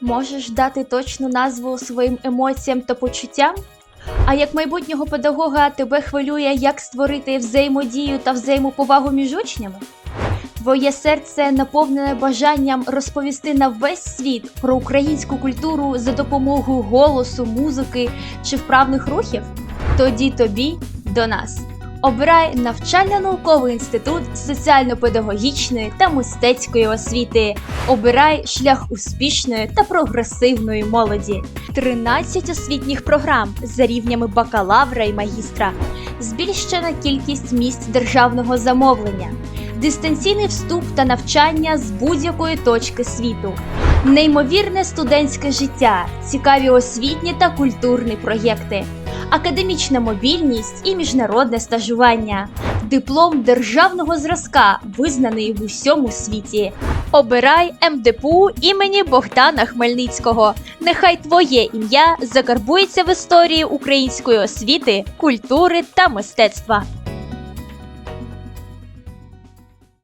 Можеш дати точну назву своїм емоціям та почуттям? А як майбутнього педагога тебе хвилює, як створити взаємодію та взаємоповагу між учнями? Твоє серце наповнене бажанням розповісти на весь світ про українську культуру за допомогою голосу, музики чи вправних рухів? Тоді тобі до нас. Обирай навчально-науковий інститут соціально-педагогічної та мистецької освіти. Обирай шлях успішної та прогресивної молоді. 13 освітніх програм за рівнями бакалавра і магістра. Збільшена кількість місць державного замовлення. Дистанційний вступ та навчання з будь-якої точки світу. Неймовірне студентське життя, цікаві освітні та культурні проєкти академічна мобільність і міжнародне стажування, диплом державного зразка, визнаний в усьому світі. Обирай МДПУ імені Богдана Хмельницького. Нехай твоє ім'я закарбується в історії української освіти, культури та мистецтва.